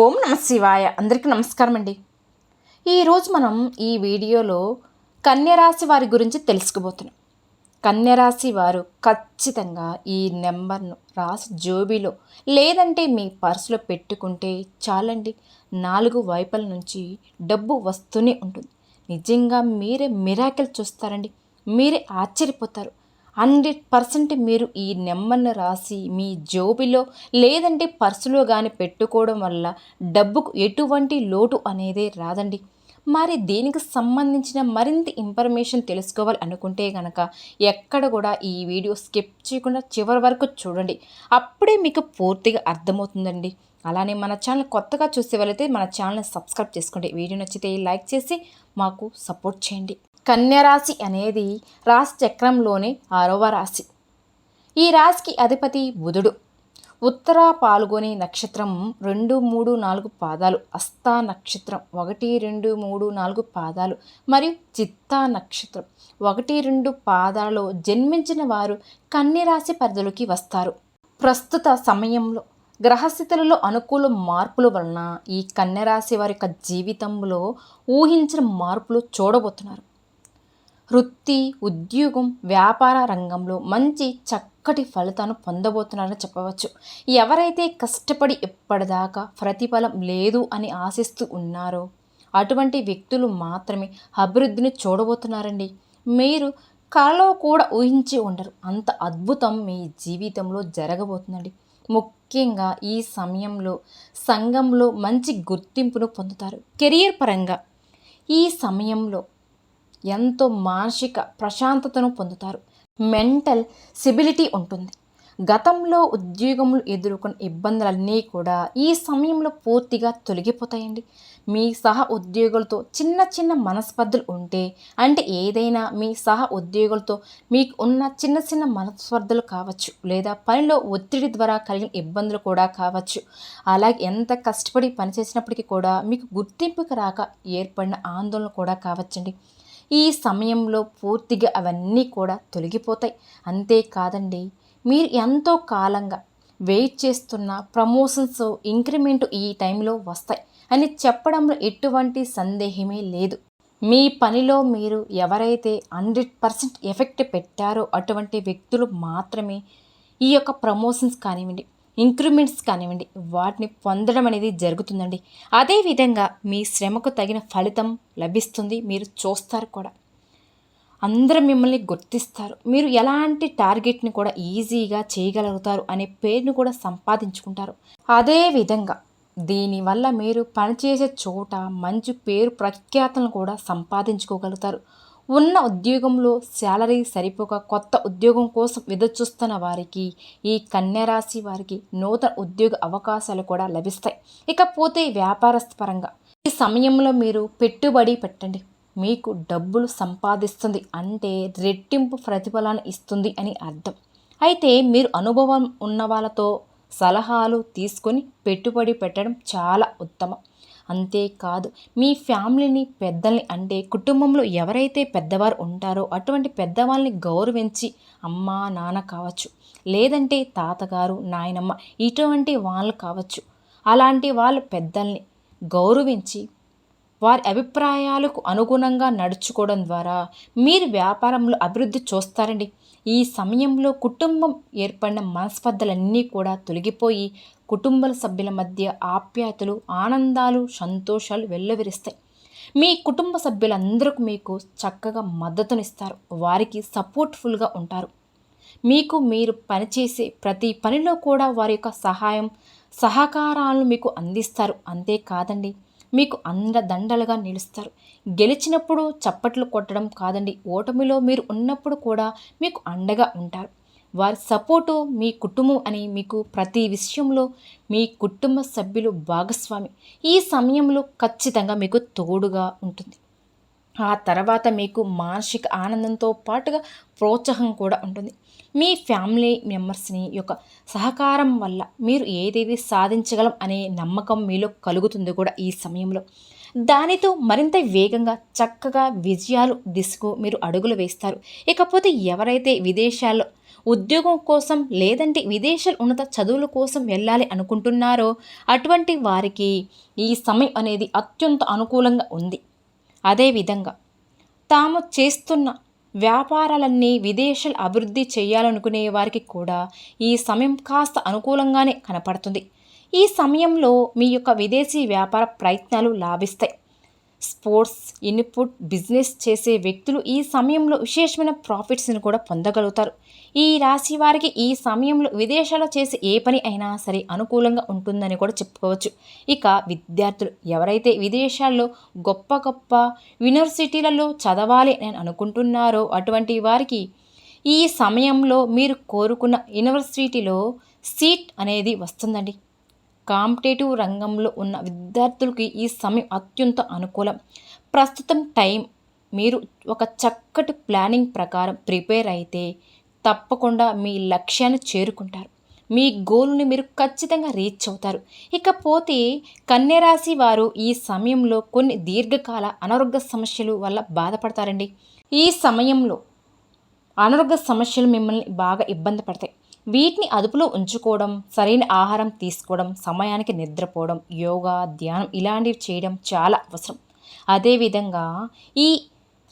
ఓం నమ శివాయ. అందరికీ నమస్కారం అండి ఈరోజు మనం ఈ వీడియోలో కన్యరాశి వారి గురించి తెలుసుకోబోతున్నాం కన్యరాశి వారు ఖచ్చితంగా ఈ నెంబర్ను రాసి జోబీలో లేదంటే మీ పర్సులో పెట్టుకుంటే చాలండి. నాలుగు వైపుల నుంచి డబ్బు వస్తూనే ఉంటుంది. నిజంగా మీరే మిరాకిల్ చూస్తారండి. మీరే ఆశ్చర్యపోతారు. హండ్రెడ్ పర్సెంట్ మీరు ఈ నెంబర్ను రాసి మీ జోబిలో లేదంటే పర్సులో కానీ పెట్టుకోవడం వల్ల డబ్బుకు ఎటువంటి లోటు అనేది రాదండి. మరి దీనికి సంబంధించిన మరింత ఇన్ఫర్మేషన్ తెలుసుకోవాలి అనుకుంటే కనుక ఎక్కడ కూడా ఈ వీడియో స్కిప్ చేయకుండా చివరి వరకు చూడండి. అప్పుడే మీకు పూర్తిగా అర్థమవుతుందండి. అలానే మన ఛానల్ కొత్తగా చూసే వాళ్ళైతే మన ఛానల్ని సబ్స్క్రైబ్ చేసుకోండి. వీడియో నచ్చితే లైక్ చేసి మాకు సపోర్ట్ చేయండి. కన్యరాశి అనేది రాశి చక్రంలోని ఆరవ రాశి. ఈ రాశికి అధిపతి బుధుడు. ఉత్తర పాల్గొనే నక్షత్రం రెండు మూడు నాలుగు పాదాలు. అస్తా నక్షత్రం ఒకటి రెండు మూడు నాలుగు పాదాలు. మరియు చిత్తా నక్షత్రం ఒకటి రెండు పాదాలలో జన్మించిన వారు కన్యరాశి పరిధిలోకి వస్తారు. ప్రస్తుత సమయంలో గ్రహస్థితులలో అనుకూల మార్పుల వలన ఈ కన్యరాశి వారి యొక్క జీవితంలో ఊహించిన మార్పులు చూడబోతున్నారు. వృత్తి ఉద్యోగం వ్యాపార రంగంలో మంచి చక్కటి ఫలితాన్ని పొందబోతున్నారని చెప్పవచ్చు. ఎవరైతే కష్టపడి ఎప్పటిదాకా ప్రతిఫలం లేదు అని ఆశిస్తూ ఉన్నారో అటువంటి వ్యక్తులు మాత్రమే అభివృద్ధిని చూడబోతున్నారండి. మీరు కలలో కూడా ఊహించి ఉండరు. అంత అద్భుతం మీ జీవితంలో జరగబోతుందండి. ముఖ్యంగా ఈ సమయంలో సంఘంలో మంచి గుర్తింపును పొందుతారు. కెరియర్ పరంగా ఈ సమయంలో ఎంతో మానసిక ప్రశాంతతను పొందుతారు. మెంటల్ సిబిలిటీ ఉంటుంది. గతంలో ఉద్యోగములు ఎదుర్కొన్న ఇబ్బందులన్నీ కూడా ఈ సమయంలో పూర్తిగా తొలగిపోతాయండి. మీ సహ ఉద్యోగులతో చిన్న చిన్న మనస్పర్ధలు ఉంటే అంటే ఏదైనా మీ సహ ఉద్యోగులతో మీకు ఉన్న చిన్న చిన్న మనస్పర్ధలు కావచ్చు లేదా పనిలో ఒత్తిడి ద్వారా కలిగిన ఇబ్బందులు కూడా కావచ్చు. అలాగే ఎంత కష్టపడి పనిచేసినప్పటికీ కూడా మీకు గుర్తింపుకు రాక ఏర్పడిన ఆందోళన కూడా కావచ్చండి. ఈ సమయంలో పూర్తిగా అవన్నీ కూడా తొలగిపోతాయి. అంతేకాదండి మీరు ఎంతో కాలంగా వెయిట్ చేస్తున్న ప్రమోషన్స్ ఇంక్రిమెంట్ ఈ టైంలో వస్తాయి అని చెప్పడంలో ఎటువంటి సందేహమే లేదు. మీ పనిలో మీరు ఎవరైతే హండ్రెడ్ పర్సెంట్ ఎఫెక్ట్ పెట్టారో అటువంటి వ్యక్తులు మాత్రమే ఈ యొక్క ప్రమోషన్స్ కానివ్వండి ఇంక్రిమెంట్స్ కానివ్వండి వాటిని పొందడం అనేది జరుగుతుందండి. అదేవిధంగా మీ శ్రమకు తగిన ఫలితం లభిస్తుంది మీరు చూస్తారు కూడా. అందరూ మిమ్మల్ని గుర్తిస్తారు. మీరు ఎలాంటి టార్గెట్ని కూడా ఈజీగా చేయగలుగుతారు అనే పేరును కూడా సంపాదించుకుంటారు. అదేవిధంగా దీనివల్ల మీరు పనిచేసే చోట మంచి పేరు ప్రఖ్యాతలను కూడా సంపాదించుకోగలుగుతారు. ఉన్న ఉద్యోగంలో శాలరీ సరిపోక కొత్త ఉద్యోగం కోసం ఎదురుచూస్తున్న వారికి ఈ కన్యరాశి వారికి నూతన ఉద్యోగ అవకాశాలు కూడా లభిస్తాయి. ఇకపోతే వ్యాపారస్థ పరంగా ఈ సమయంలో మీరు పెట్టుబడి పెట్టండి. మీకు డబ్బులు సంపాదిస్తుంది అంటే రెట్టింపు ప్రతిఫలాన్ని ఇస్తుంది అని అర్థం. అయితే మీరు అనుభవం ఉన్న వాళ్ళతో సలహాలు తీసుకొని పెట్టుబడి పెట్టడం చాలా ఉత్తమం. అంతేకాదు మీ ఫ్యామిలీని పెద్దల్ని అంటే కుటుంబంలో ఎవరైతే పెద్దవారు ఉంటారో అటువంటి పెద్దవాళ్ళని గౌరవించి అమ్మ నాన్న కావచ్చు. లేదంటే తాతగారు నాయనమ్మ ఇటువంటి వాళ్ళు కావచ్చు. అలాంటి వాళ్ళు పెద్దల్ని గౌరవించి వారి అభిప్రాయాలకు అనుగుణంగా నడుచుకోవడం ద్వారా మీరు వ్యాపారంలో అభివృద్ధి చూస్తారండి. ఈ సమయంలో కుటుంబం ఏర్పడిన మనస్పర్ధలన్నీ కూడా తొలగిపోయి కుటుంబ సభ్యుల మధ్య ఆప్యాయతలు ఆనందాలు సంతోషాలు వెల్లవిరిస్తాయి. మీ కుటుంబ సభ్యులందరూ మీకు చక్కగా మద్దతునిస్తారు. వారికి సపోర్ట్ఫుల్గా ఉంటారు. మీకు మీరు పనిచేసే ప్రతి పనిలో కూడా వారి యొక్క సహాయం సహకారాలను మీకు అందిస్తారు. అంతేకాదండి మీకు అండదండలుగా నిలుస్తారు. గెలిచినప్పుడు చప్పట్లు కొట్టడం కాదండి. ఓటమిలో మీరు ఉన్నప్పుడు కూడా మీకు అండగా ఉంటారు. వారి సపోర్టు మీ కుటుంబం అని మీకు ప్రతి విషయంలో మీ కుటుంబ సభ్యులు భాగస్వామి. ఈ సమయంలో ఖచ్చితంగా మీకు తోడుగా ఉంటుంది. ఆ తర్వాత మీకు మానసిక ఆనందంతో పాటుగా ప్రోత్సాహం కూడా ఉంటుంది. మీ ఫ్యామిలీ మెంబర్స్ని యొక్క సహకారం వల్ల మీరు ఏదేది సాధించగలం అనే నమ్మకం మీలో కలుగుతుంది కూడా ఈ సమయంలో. దానితో మరింత వేగంగా చక్కగా విజయాలు దిశకు మీరు అడుగులు వేస్తారు. ఇకపోతే ఎవరైతే విదేశాల్లో ఉద్యోగం కోసం లేదంటే విదేశాల ఉన్నత చదువుల కోసం వెళ్ళాలి అనుకుంటున్నారో అటువంటి వారికి ఈ సమయం అనేది అత్యంత అనుకూలంగా ఉంది. అదేవిధంగా తాము చేస్తున్న వ్యాపారాలన్నీ విదేశాలు అభివృద్ధి చేయాలనుకునే వారికి కూడా ఈ సమయం కాస్త అనుకూలంగానే కనపడుతుంది. ఈ సమయంలో మీ యొక్క విదేశీ వ్యాపార ప్రయత్నాలు లాభిస్తాయి. స్పోర్ట్స్ ఇన్పుట్ బిజినెస్ చేసే వ్యక్తులు ఈ సమయంలో విశేషమైన ప్రాఫిట్స్ని కూడా పొందగలుగుతారు. ఈ రాశి వారికి ఈ సమయంలో విదేశాల్లో చేసే ఏ పని అయినా సరే అనుకూలంగా ఉంటుందని కూడా చెప్పుకోవచ్చు. ఇక విద్యార్థులు ఎవరైతే విదేశాల్లో గొప్ప గొప్ప యూనివర్సిటీలలో చదవాలి అని అనుకుంటున్నారో అటువంటి వారికి ఈ సమయంలో మీరు కోరుకున్న యూనివర్సిటీలో సీట్ అనేది వస్తుందండి. కాంపిటేటివ్ రంగంలో ఉన్న విద్యార్థులకి ఈ సమయం అత్యంత అనుకూలం. ప్రస్తుతం టైం మీరు ఒక చక్కటి ప్లానింగ్ ప్రకారం ప్రిపేర్ అయితే తప్పకుండా మీ లక్ష్యాన్ని చేరుకుంటారు. మీ గోల్ని మీరు ఖచ్చితంగా రీచ్ అవుతారు. ఇకపోతే కన్యరాశి వారు ఈ సమయంలో కొన్ని దీర్ఘకాల అనారోగ్య సమస్యలు వల్ల బాధపడతారండి. ఈ సమయంలో అనారోగ్య సమస్యలు మిమ్మల్ని బాగా ఇబ్బంది పడతాయి. వీటిని అదుపులో ఉంచుకోవడం సరైన ఆహారం తీసుకోవడం సమయానికి నిద్రపోవడం యోగా ధ్యానం ఇలాంటివి చేయడం చాలా అవసరం. అదేవిధంగా ఈ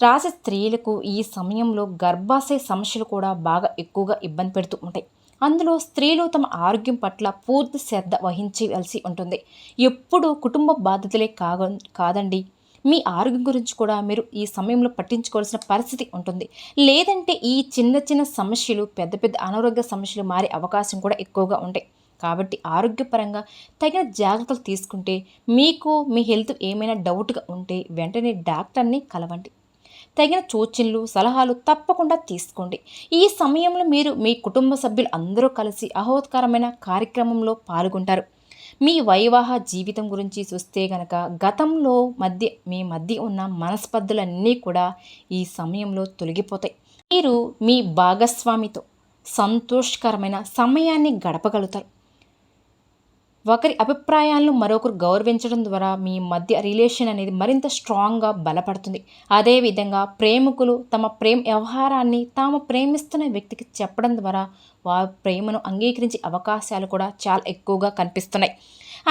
రాసే స్త్రీలకు ఈ సమయంలో గర్భాశయ సమస్యలు కూడా బాగా ఎక్కువగా ఇబ్బంది పెడుతూ ఉంటాయి. అందులో స్త్రీలు తమ ఆరోగ్యం పట్ల పూర్తి శ్రద్ధ వహించవలసి ఉంటుంది. ఎప్పుడు కుటుంబ బాధ్యతలే కాగ కాదండి. మీ ఆరోగ్యం గురించి కూడా మీరు ఈ సమయంలో పట్టించుకోవాల్సిన పరిస్థితి ఉంటుంది. లేదంటే ఈ చిన్న చిన్న సమస్యలు పెద్ద పెద్ద అనారోగ్య సమస్యలు మారే అవకాశం కూడా ఎక్కువగా ఉంటాయి. కాబట్టి ఆరోగ్యపరంగా తగిన జాగ్రత్తలు తీసుకుంటే మీకు మీ హెల్త్ ఏమైనా డౌట్గా ఉంటే వెంటనే డాక్టర్ని కలవండి. తగిన సూచనలు సలహాలు తప్పకుండా తీసుకోండి. ఈ సమయంలో మీరు మీ కుటుంబ సభ్యులు అందరూ కలిసి అహోత్కరమైన కార్యక్రమంలో పాల్గొంటారు. మీ వైవాహ జీవితం గురించి చూస్తే గనక గతంలో మధ్య మీ మధ్య ఉన్న మనస్పర్ధలన్నీ కూడా ఈ సమయంలో తొలగిపోతాయి. మీరు మీ భాగస్వామితో సంతోషకరమైన సమయాన్ని గడపగలుగుతారు. ఒకరి అభిప్రాయాలను మరొకరు గౌరవించడం ద్వారా మీ మధ్య రిలేషన్ అనేది మరింత స్ట్రాంగ్గా బలపడుతుంది. అదేవిధంగా ప్రేమికులు తమ ప్రేమ వ్యవహారాన్ని తాము ప్రేమిస్తున్న వ్యక్తికి చెప్పడం ద్వారా వారి ప్రేమను అంగీకరించే అవకాశాలు కూడా చాలా ఎక్కువగా కనిపిస్తున్నాయి.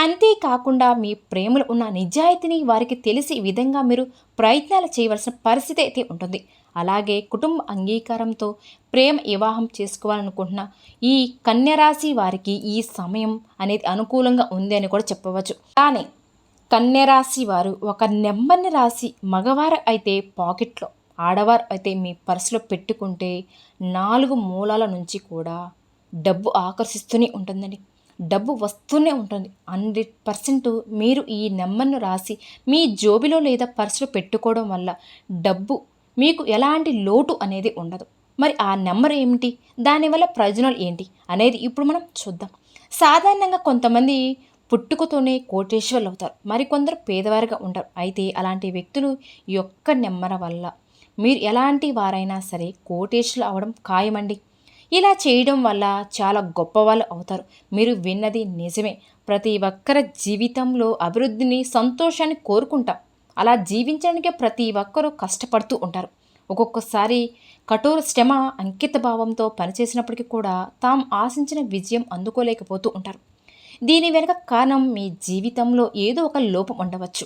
అంతేకాకుండా మీ ప్రేమలో ఉన్న నిజాయితీని వారికి తెలిసే విధంగా మీరు ప్రయత్నాలు చేయవలసిన పరిస్థితి అయితే ఉంటుంది. అలాగే కుటుంబ అంగీకారంతో ప్రేమ వివాహం చేసుకోవాలనుకుంటున్న ఈ కన్యరాశి వారికి ఈ సమయం అనేది అనుకూలంగా ఉంది అని కూడా చెప్పవచ్చు. కానీ కన్యరాశి వారు ఒక నెంబర్ని రాసి మగవారు అయితే పాకెట్లో ఆడవారు అయితే మీ పర్సులో పెట్టుకుంటే నాలుగు మూలాల నుంచి కూడా డబ్బు ఆకర్షిస్తూనే ఉంటుందండి. డబ్బు వస్తూనే ఉంటుంది. హండ్రెడ్ పర్సెంట్ మీరు ఈ నెంబర్ను రాసి మీ జోబిలో లేదా పర్సులో పెట్టుకోవడం వల్ల డబ్బు మీకు ఎలాంటి లోటు అనేది ఉండదు. మరి ఆ నెంబర్ ఏమిటి? దానివల్ల ప్రయోజనాలు ఏంటి? అనేది ఇప్పుడు మనం చూద్దాం. సాధారణంగా కొంతమంది పుట్టుకతోనే కోటేశ్వర్లు అవుతారు. మరికొందరు పేదవారిగా ఉంటారు. అయితే అలాంటి వ్యక్తులు యొక్క నెంబర్ వల్ల మీరు ఎలాంటి వారైనా సరే కోటేశ్వర్లు అవడం ఖాయమండి. ఇలా చేయడం వల్ల చాలా గొప్పవాళ్ళు అవుతారు. మీరు విన్నది నిజమే. ప్రతి ఒక్కరి జీవితంలో అభివృద్ధిని సంతోషాన్ని కోరుకుంటాం. అలా జీవించడానికి ప్రతి ఒక్కరూ కష్టపడుతూ ఉంటారు. ఒక్కొక్కసారి కఠోర శ్రమ అంకిత భావంతో పనిచేసినప్పటికీ కూడా తాము ఆశించిన విజయం అందుకోలేకపోతూ ఉంటారు. దీని వెనుక కారణం మీ జీవితంలో ఏదో ఒక లోపం ఉండవచ్చు.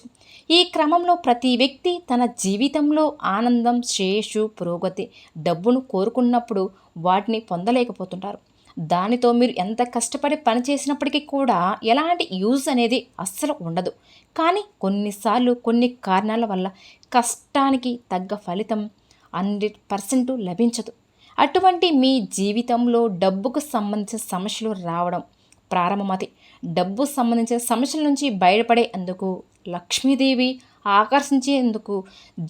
ఈ క్రమంలో ప్రతి వ్యక్తి తన జీవితంలో ఆనందం శ్రేయస్సు పురోగతి డబ్బును కోరుకున్నప్పుడు వాటిని పొందలేకపోతుంటారు. దానితో మీరు ఎంత కష్టపడి పని చేసినప్పటికీ కూడా ఎలాంటి యూజ్ అనేది అస్సలు ఉండదు. కానీ కొన్నిసార్లు కొన్ని కారణాల వల్ల కష్టానికి తగ్గ ఫలితం హండ్రెడ్ పర్సెంట్ లభించదు. అటువంటి మీ జీవితంలో డబ్బుకు సంబంధించిన సమస్యలు రావడం ప్రారంభమవుతాయి డబ్బు సంబంధించిన సమస్యల నుంచి బయటపడే అందుకు లక్ష్మీదేవి ఆకర్షించేందుకు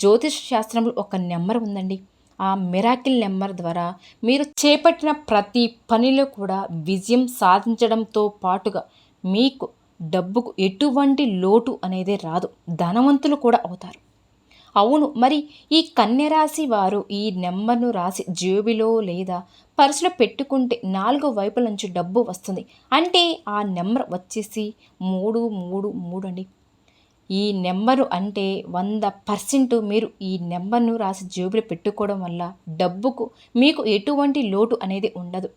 జ్యోతిష్ శాస్త్రంలో ఒక నెంబర్ ఉందండి. ఆ మిరాకిల్ నెంబర్ ద్వారా మీరు చేపట్టిన ప్రతి పనిలో కూడా విజయం సాధించడంతో పాటుగా మీకు డబ్బుకు ఎటువంటి లోటు అనేది రాదు. ధనవంతులు కూడా అవుతారు. అవును మరి ఈ కన్యరాశి వారు ఈ నెంబర్ను రాసి జేబులో లేదా పర్సులో పెట్టుకుంటే నాలుగు వైపుల నుంచి డబ్బు వస్తుంది. అంటే ఆ నెంబర్ వచ్చేసి మూడు మూడు మూడు అండి. ఈ నెంబరు అంటే వంద పర్సెంట్ మీరు ఈ నెంబర్ను రాసి జేబులో పెట్టుకోవడం వల్ల డబ్బుకు మీకు ఎటువంటి లోటు అనేది ఉండదు.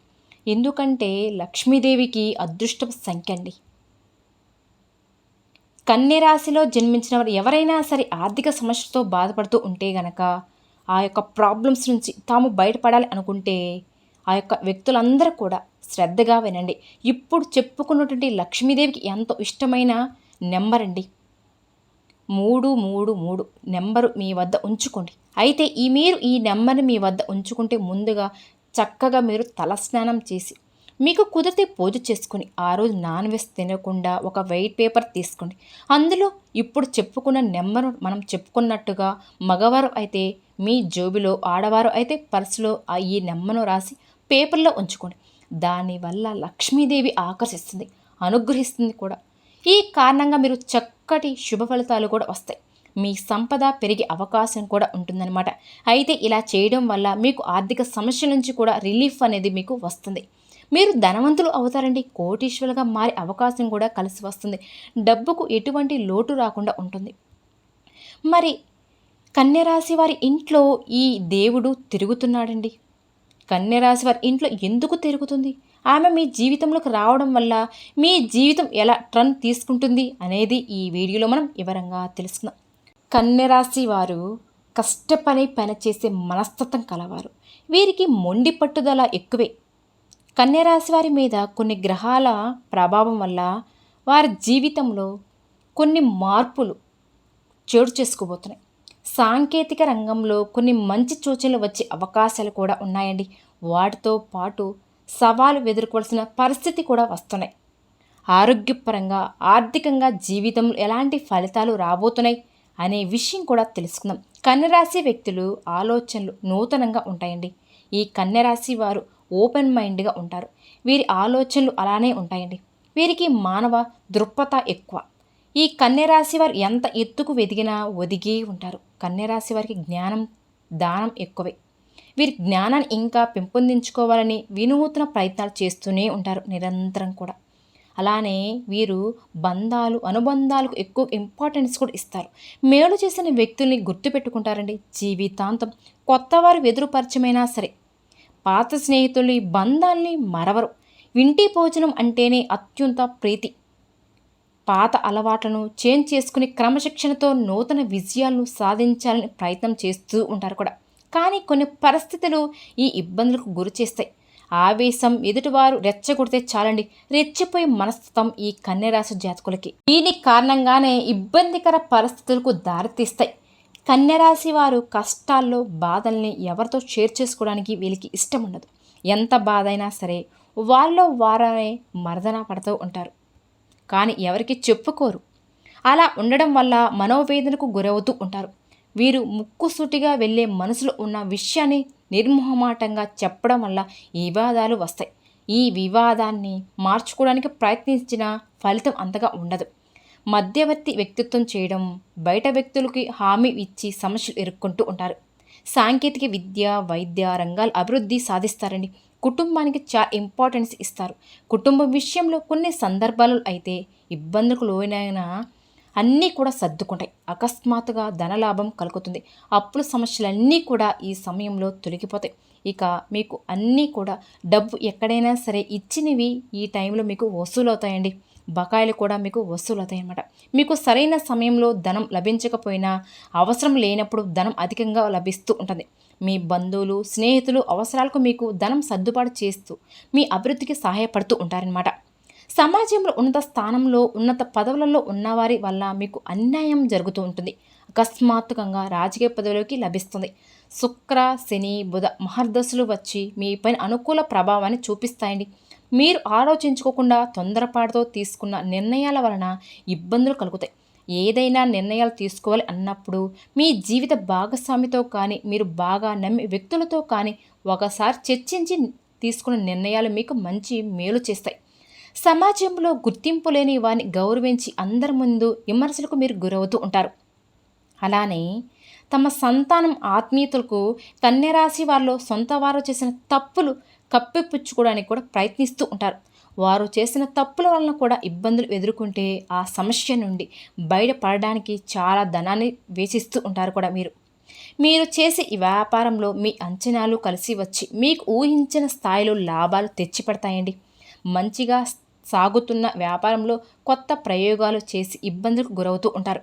ఎందుకంటే లక్ష్మీదేవికి అదృష్ట సంఖ్య అండి. కన్యరాశిలో జన్మించిన వారు ఎవరైనా సరే ఆర్థిక సమస్యతో బాధపడుతూ ఉంటే గనక ఆ యొక్క ప్రాబ్లమ్స్ నుంచి తాము బయటపడాలి అనుకుంటే ఆ యొక్క వ్యక్తులందరూ కూడా శ్రద్ధగా వినండి. ఇప్పుడు చెప్పుకున్నటువంటి లక్ష్మీదేవికి ఎంతో ఇష్టమైన నెంబర్ అండి. మూడు మూడు మూడు నెంబరు మీ వద్ద ఉంచుకోండి. అయితే ఈ మీరు ఈ నెంబర్ని మీ వద్ద ఉంచుకుంటే ముందుగా చక్కగా మీరు తలస్నానం చేసి మీకు కుదిరితే పూజ చేసుకుని ఆ రోజు నాన్ వెజ్ తినకుండా ఒక వైట్ పేపర్ తీసుకోండి. అందులో ఇప్పుడు చెప్పుకున్న నెంబర్ మనం చెప్పుకున్నట్టుగా మగవారు అయితే మీ జోబిలో ఆడవారు అయితే పర్సులో ఈ నెంబర్ను రాసి పేపర్లో ఉంచుకోండి. దానివల్ల లక్ష్మీదేవి ఆకర్షిస్తుంది అనుగ్రహిస్తుంది కూడా. ఈ కారణంగా మీరు చక్కటి శుభ ఫలితాలు కూడా వస్తాయి. మీ సంపద పెరిగే అవకాశం కూడా ఉంటుందన్నమాట. అయితే ఇలా చేయడం వల్ల మీకు ఆర్థిక సమస్య నుంచి కూడా రిలీఫ్ అనేది మీకు వస్తుంది. మీరు ధనవంతులు అవుతారండి. కోటీశ్వరులుగా మారే అవకాశం కూడా కలిసి వస్తుంది. డబ్బుకు ఎటువంటి లోటు రాకుండా ఉంటుంది. మరి కన్యరాశి వారి ఇంట్లో ఈ దేవుడు తిరుగుతున్నాడండి. కన్యరాశి వారి ఇంట్లో ఎందుకు తిరుగుతుంది? ఆమె మీ జీవితంలోకి రావడం వల్ల మీ జీవితం ఎలా ట్రన్ తీసుకుంటుంది అనేది ఈ వీడియోలో మనం వివరంగా తెలుసుకుందాం. కన్యరాశి వారు కష్టపని పని చేసే మనస్తత్వం కలవారు. వీరికి మొండి పట్టుదల ఎక్కువే. కన్యరాశి వారి మీద కొన్ని గ్రహాల ప్రభావం వల్ల వారి జీవితంలో కొన్ని మార్పులు చోటు చేసుకోబోతున్నాయి. సాంకేతిక రంగంలో కొన్ని మంచి సూచనలు వచ్చే అవకాశాలు కూడా ఉన్నాయండి. వాటితో పాటు సవాలు ఎదుర్కోవాల్సిన పరిస్థితి కూడా వస్తున్నాయి. ఆరోగ్యపరంగా ఆర్థికంగా జీవితంలో ఎలాంటి ఫలితాలు రాబోతున్నాయి అనే విషయం కూడా తెలుసుకుందాం. కన్యరాశి వ్యక్తులు ఆలోచనలు నూతనంగా ఉంటాయండి. ఈ కన్యరాశి వారు ఓపెన్ మైండ్గా ఉంటారు. వీరి ఆలోచనలు అలానే ఉంటాయండి. వీరికి మానవ దృక్పథ ఎక్కువ. ఈ కన్యరాశి వారు ఎంత ఎత్తుకు వెదిగినా ఒదిగి ఉంటారు. కన్యరాశి వారికి జ్ఞానం దానం ఎక్కువే. వీరి జ్ఞానాన్ని ఇంకా పెంపొందించుకోవాలని వినూత్న ప్రయత్నాలు చేస్తూనే ఉంటారు నిరంతరం కూడా. అలానే వీరు బంధాలు అనుబంధాలకు ఎక్కువ ఇంపార్టెన్స్ కూడా ఇస్తారు. మేలు చేసిన వ్యక్తుల్ని గుర్తుపెట్టుకుంటారండి. జీవితాంతం కొత్త వారు వెదురుపరిచమైనా సరే. పాత స్నేహితులు ఈ బంధాల్ని మరవరు. ఇంటి భోజనం అంటేనే అత్యంత ప్రీతి. పాత అలవాట్లను చేంజ్ చేసుకుని క్రమశిక్షణతో నూతన విజయాలను సాధించాలని ప్రయత్నం చేస్తూ ఉంటారు కూడా. కానీ కొన్ని పరిస్థితులు ఈ ఇబ్బందులకు గురి చేస్తాయి. ఆవేశం ఎదుటివారు రెచ్చగొడితే చాలండి. రెచ్చిపోయే మనస్తత్వం ఈ కన్యరాశి జాతకులకి. దీని కారణంగానే ఇబ్బందికర పరిస్థితులకు దారితీస్తాయి. కన్యరాశి వారు కష్టాల్లో బాధల్ని ఎవరితో షేర్ చేసుకోవడానికి వీళ్ళకి ఇష్టం ఉండదు. ఎంత బాధ అయినా సరే వారిలో వారనే మరదన పడుతూ ఉంటారు. కానీ ఎవరికి చెప్పుకోరు. అలా ఉండడం వల్ల మనోవేదనకు గురవుతూ ఉంటారు. వీరు ముక్కుసూటిగా వెళ్ళే మనసులో ఉన్న విషయాన్ని నిర్మోహమాటంగా చెప్పడం వల్ల వివాదాలు వస్తాయి. ఈ వివాదాన్ని మార్చుకోవడానికి ప్రయత్నించిన ఫలితం అంతగా ఉండదు. మధ్యవర్తి వ్యక్తిత్వం చేయడం బయట వ్యక్తులకి హామీ ఇచ్చి సమస్యలు ఎదుర్కొంటూ ఉంటారు. సాంకేతిక విద్య వైద్య రంగాలు అభివృద్ధి సాధిస్తారండి కుటుంబానికి చాలా ఇంపార్టెన్స్ ఇస్తారు. కుటుంబం విషయంలో కొన్ని సందర్భాలు అయితే ఇబ్బందులకు లోనైనా అన్నీ కూడా సర్దుకుంటాయి. అకస్మాత్తుగా ధనలాభం కలుగుతుంది. అప్పుల సమస్యలన్నీ కూడా ఈ సమయంలో తొలగిపోతాయి. ఇక మీకు అన్నీ కూడా డబ్బు ఎక్కడైనా సరే ఇచ్చినవి ఈ టైంలో మీకు వసూలవుతాయండి. బకాయిలు కూడా మీకు వసూలు అవుతాయి మీకు సరైన సమయంలో ధనం లభించకపోయినా అవసరం లేనప్పుడు ధనం అధికంగా లభిస్తూ ఉంటుంది. మీ బంధువులు స్నేహితులు అవసరాలకు మీకు ధనం సర్దుబాటు చేస్తూ మీ అభివృద్ధికి సహాయపడుతూ ఉంటారనమాట సమాజంలో ఉన్నత స్థానంలో ఉన్నత పదవులలో ఉన్నవారి వల్ల మీకు అన్యాయం జరుగుతూ ఉంటుంది. అకస్మాత్తుకంగా రాజకీయ పదవిలోకి లభిస్తుంది. శుక్ర శని బుధ మహర్దశలు వచ్చి మీ పైన అనుకూల ప్రభావాన్ని చూపిస్తాయండి. మీరు ఆలోచించుకోకుండా తొందరపాటుతో తీసుకున్న నిర్ణయాల వలన ఇబ్బందులు కలుగుతాయి. ఏదైనా నిర్ణయాలు తీసుకోవాలి అన్నప్పుడు మీ జీవిత భాగస్వామితో కానీ మీరు బాగా నమ్మి వ్యక్తులతో కానీ ఒకసారి చర్చించి తీసుకున్న నిర్ణయాలు మీకు మంచి మేలు చేస్తాయి. సమాజంలో గుర్తింపు లేని వారిని గౌరవించి అందరి ముందు విమర్శలకు మీరు గురవుతూ ఉంటారు. అలానే తమ సంతానం ఆత్మీయతలకు కన్యరాశి వారిలో సొంత వారు చేసిన తప్పులు కప్పిపుచ్చుకోవడానికి కూడా ప్రయత్నిస్తూ ఉంటారు. వారు చేసిన తప్పుల వలన కూడా ఇబ్బందులు ఎదుర్కొంటే ఆ సమస్య నుండి బయటపడడానికి చాలా ధనాన్ని వేసిస్తూ ఉంటారు కూడా మీరు. మీరు చేసే ఈ వ్యాపారంలో మీ అంచనాలు కలిసి వచ్చి మీకు ఊహించిన స్థాయిలో లాభాలు తెచ్చిపెడతాయండి. మంచిగా సాగుతున్న వ్యాపారంలో కొత్త ప్రయోగాలు చేసి ఇబ్బందులకు గురవుతూ ఉంటారు.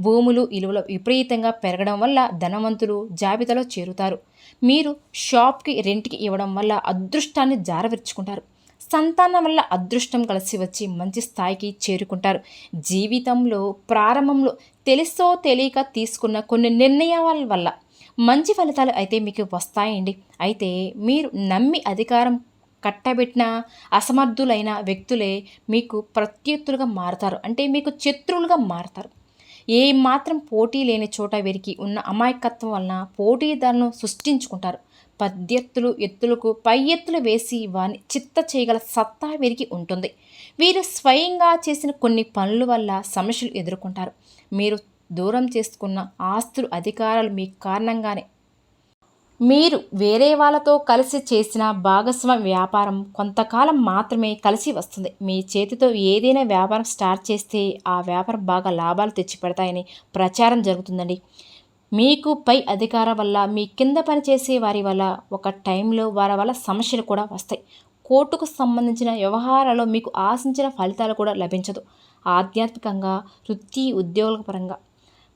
భూములు ఇలువలు విపరీతంగా పెరగడం వల్ల ధనవంతులు జాబితాలో చేరుతారు. మీరు షాప్కి రెంట్కి ఇవ్వడం వల్ల అదృష్టాన్ని జారవిరుచుకుంటారు. సంతానం వల్ల అదృష్టం కలిసి వచ్చి మంచి స్థాయికి చేరుకుంటారు. జీవితంలో ప్రారంభంలో తెలుసో తెలియక తీసుకున్న కొన్ని నిర్ణయాల వల్ల మంచి ఫలితాలు అయితే మీకు వస్తాయండి. అయితే మీరు నమ్మి అధికారం కట్టబెట్టిన అసమర్థులైన వ్యక్తులే మీకు ప్రత్యర్థులుగా మారుతారు. అంటే మీకు శత్రువులుగా మారుతారు. ఏ మాత్రం పోటీ లేని చోట వీరికి ఉన్న అమాయకత్వం వలన పోటీదారులను సృష్టించుకుంటారు. పద్యత్తులు ఎత్తులకు పై ఎత్తులు వేసి వారిని చిత్త చేయగల సత్తా వీరికి ఉంటుంది. వీరు స్వయంగా చేసిన కొన్ని పనుల వల్ల సమస్యలు ఎదుర్కొంటారు. మీరు దూరం చేసుకున్న ఆస్తులు అధికారాలు మీ కారణంగానే మీరు వేరే వాళ్ళతో కలిసి చేసిన భాగస్వామ్య వ్యాపారం కొంతకాలం మాత్రమే కలిసి వస్తుంది. మీ చేతితో ఏదైనా వ్యాపారం స్టార్ట్ చేస్తే ఆ వ్యాపారం బాగా లాభాలు తెచ్చిపెడతాయని ప్రచారం జరుగుతుందండి. మీకు పై అధికారం వల్ల మీ కింద పనిచేసే వారి వల్ల ఒక టైంలో వారి వల్ల సమస్యలు కూడా వస్తాయి. కోర్టుకు సంబంధించిన వ్యవహారాల్లో మీకు ఆశించిన ఫలితాలు కూడా లభించదు. ఆధ్యాత్మికంగా వృత్తి ఉద్యోగుల పరంగా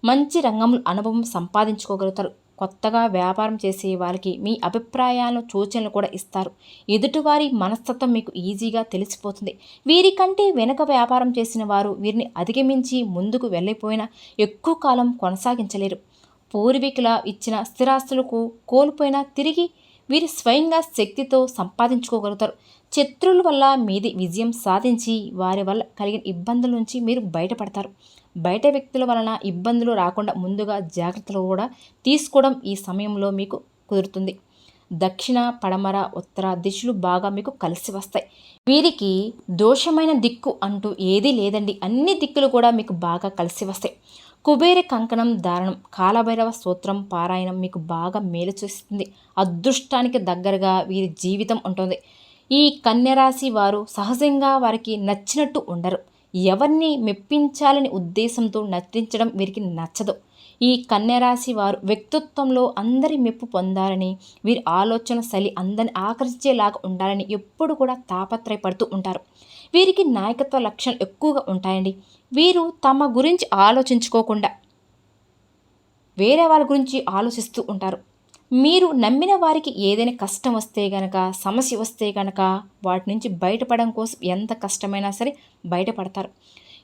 మంచి రంగంలో అనుభవం సంపాదించుకోగలుగుతారు. కొత్తగా వ్యాపారం చేసే వారికి మీ అభిప్రాయాలను సూచనలు కూడా ఇస్తారు. ఎదుటివారి మనస్తత్వం మీకు ఈజీగా తెలిసిపోతుంది. వీరికంటే వెనుక వ్యాపారం చేసిన వారు వీరిని అధిగమించి ముందుకు వెళ్ళిపోయినా ఎక్కువ కాలం కొనసాగించలేరు. పూర్వీకుల ఇచ్చిన స్థిరాస్తులకు కోల్పోయినా తిరిగి వీరు స్వయంగా శక్తితో సంపాదించుకోగలుగుతారు. శత్రువుల వల్ల మీది విజయం సాధించి వారి వల్ల కలిగిన ఇబ్బందుల నుంచి మీరు బయటపడతారు. బయట వ్యక్తుల వలన ఇబ్బందులు రాకుండా ముందుగా జాగ్రత్తలు కూడా తీసుకోవడం ఈ సమయంలో మీకు కుదురుతుంది. దక్షిణ పడమర ఉత్తర దిశలు బాగా మీకు కలిసి వస్తాయి. వీరికి దోషమైన దిక్కు అంటూ ఏదీ లేదండి. అన్ని దిక్కులు కూడా మీకు బాగా కలిసి వస్తాయి. కుబేర కంకణం దారణం కాలభైరవ సూత్రం పారాయణం మీకు బాగా మేలు చేస్తుంది. అదృష్టానికి దగ్గరగా వీరి జీవితం ఉంటుంది. ఈ కన్యరాశి వారు సహజంగా వారికి నచ్చినట్టు ఉండరు. ఎవరిని మెప్పించాలని ఉద్దేశంతో నటించడం వీరికి నచ్చదు. ఈ కన్యరాశి వారు వ్యక్తిత్వంలో అందరి మెప్పు పొందాలని వీరి ఆలోచన శైలి అందరిని ఆకర్షించేలాగా ఉండాలని ఎప్పుడు కూడా తాపత్రయపడుతూ ఉంటారు. వీరికి నాయకత్వ లక్షణాలు ఎక్కువగా ఉంటాయండి. వీరు తమ గురించి ఆలోచించుకోకుండా వేరే వాళ్ళ గురించి ఆలోచిస్తూ ఉంటారు. మీరు నమ్మిన వారికి ఏదైనా కష్టం వస్తే గనక సమస్య వస్తే గనక వాటి నుంచి బయటపడడం కోసం ఎంత కష్టమైనా సరే బయటపడతారు.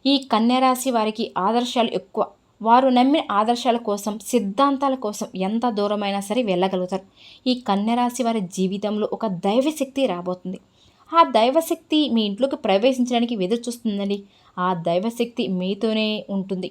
ఈ కన్యరాశి వారికి ఆదర్శాలు ఎక్కువ. వారు నమ్మిన ఆదర్శాల కోసం సిద్ధాంతాల కోసం ఎంత దూరమైనా సరే వెళ్ళగలుగుతారు. ఈ కన్యరాశి వారి జీవితంలో ఒక దైవశక్తి రాబోతుంది. ఆ దైవశక్తి మీ ఇంట్లోకి ప్రవేశించడానికి ఎదురు చూస్తుందండి ఆ దైవశక్తి మీతోనే ఉంటుంది.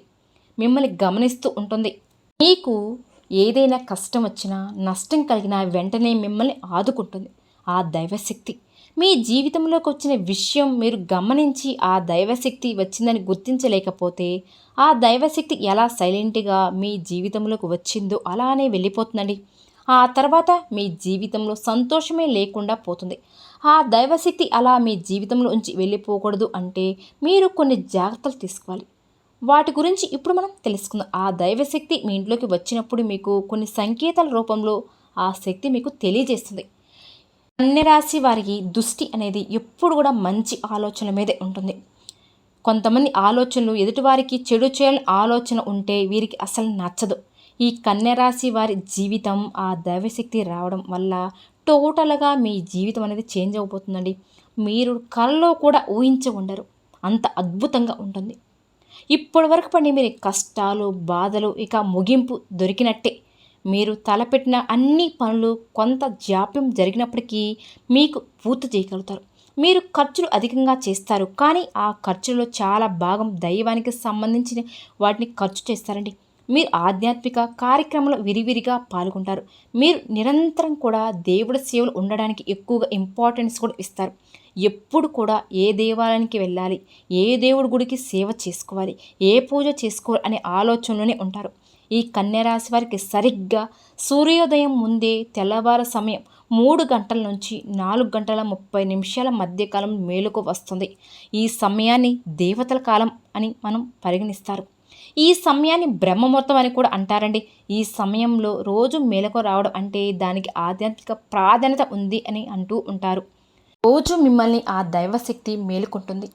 మిమ్మల్ని గమనిస్తూ ఉంటుంది. మీకు ఏదైనా కష్టం వచ్చినా నష్టం కలిగినా వెంటనే మిమ్మల్ని ఆదుకుంటుంది. ఆ దైవశక్తి. మీ జీవితంలోకి వచ్చిన విషయం మీరు గమనించి ఆ దైవశక్తి వచ్చిందని గుర్తించలేకపోతే ఆ దైవశక్తి ఎలా సైలెంట్గా మీ జీవితంలోకి వచ్చిందో అలానే వెళ్ళిపోతుందండి. ఆ తర్వాత మీ జీవితంలో సంతోషమే లేకుండా పోతుంది. ఆ దైవశక్తి అలా మీ జీవితంలో ఉంచి వెళ్ళిపోకూడదు అంటే మీరు కొన్ని జాగ్రత్తలు తీసుకోవాలి. వాటి గురించి ఇప్పుడు మనం తెలుసుకుందాం. ఆ దైవశక్తి మీ ఇంట్లోకి వచ్చినప్పుడు మీకు కొన్ని సంకేతాల రూపంలో ఆ శక్తి మీకు తెలియజేస్తుంది. కన్యరాశి వారికి దృష్టి అనేది ఎప్పుడు కూడా మంచి ఆలోచనల మీదే ఉంటుంది. కొంతమంది ఆలోచనలు ఎదుటివారికి చెడు చేయాలని ఆలోచన ఉంటే వీరికి అసలు నచ్చదు. ఈ కన్యరాశి వారి జీవితం ఆ దైవశక్తి రావడం వల్ల టోటల్గా మీ జీవితం అనేది చేంజ్ అయిపోతుందండి మీరు కలలో కూడా ఊహించి ఉండరు. అంత అద్భుతంగా ఉంటుంది. ఇప్పటి వరకు పడి మీరు కష్టాలు బాధలు ఇక ముగింపు దొరికినట్టే. మీరు తలపెట్టిన అన్ని పనులు కొంత జాప్యం జరిగినప్పటికీ మీకు పూర్తి చేయగలుగుతారు. మీరు ఖర్చులు అధికంగా చేస్తారు కానీ ఆ ఖర్చులో చాలా భాగం దైవానికి సంబంధించిన వాటిని ఖర్చు చేస్తారండి. మీరు ఆధ్యాత్మిక కార్యక్రమంలో విరివిరిగా పాల్గొంటారు. మీరు నిరంతరం కూడా దేవుడి సేవలు ఉండడానికి ఎక్కువగా ఇంపార్టెన్స్ కూడా ఇస్తారు. ఎప్పుడు కూడా ఏ దేవాలయానికి వెళ్ళాలి ఏ దేవుడి గుడికి సేవ చేసుకోవాలి ఏ పూజ చేసుకోవాలి అనే ఆలోచనలోనే ఉంటారు. ఈ కన్యరాశి వారికి సరిగ్గా సూర్యోదయం ముందే తెల్లవారు సమయం మూడు గంటల నుంచి నాలుగు గంటల ముప్పై నిమిషాల మధ్యకాలం మేలుకు వస్తుంది. ఈ సమయాన్ని దేవతల కాలం అని మనం పరిగణిస్తారు. ఈ సమయాన్ని బ్రహ్మముహూర్తం అని కూడా అంటారండి. ఈ సమయంలో రోజు మేలకు రావడం అంటే దానికి ఆధ్యాత్మిక ప్రాధాన్యత ఉంది అని అంటూ ఉంటారు. రోజు మిమ్మల్ని ఆ దైవశక్తి మేలుకుంటుంది.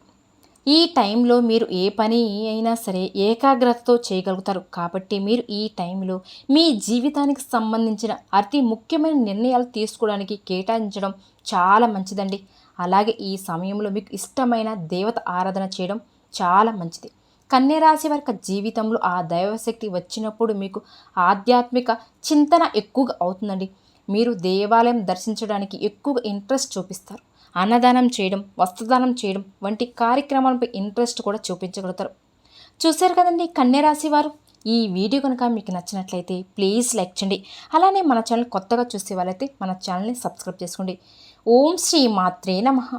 ఈ టైంలో మీరు ఏ పని అయినా సరే ఏకాగ్రతతో చేయగలుగుతారు. కాబట్టి మీరు ఈ టైంలో మీ జీవితానికి సంబంధించిన అతి ముఖ్యమైన నిర్ణయాలు తీసుకోవడానికి కేటాయించడం చాలా మంచిదండి. అలాగే ఈ సమయంలో మీకు ఇష్టమైన దేవత ఆరాధన చేయడం చాలా మంచిది. కన్యరాశి వారి జీవితంలో ఆ దైవశక్తి వచ్చినప్పుడు మీకు ఆధ్యాత్మిక చింతన ఎక్కువగా అవుతుందండి. మీరు దేవాలయం దర్శించడానికి ఎక్కువగా ఇంట్రెస్ట్ చూపిస్తారు. అన్నదానం చేయడం వస్త్రదానం చేయడం వంటి కార్యక్రమాలపై ఇంట్రెస్ట్ కూడా చూపించగలుగుతారు. చూశారు కదండి కన్యరాశి వారు? ఈ వీడియో కనుక మీకు నచ్చినట్లయితే ప్లీజ్ లైక్ చేయండి. అలానే మన ఛానల్ కొత్తగా చూసే వాళ్ళైతే మన ఛానల్ని సబ్స్క్రైబ్ చేసుకోండి. ఓం శ్రీ మాత్రే నమః.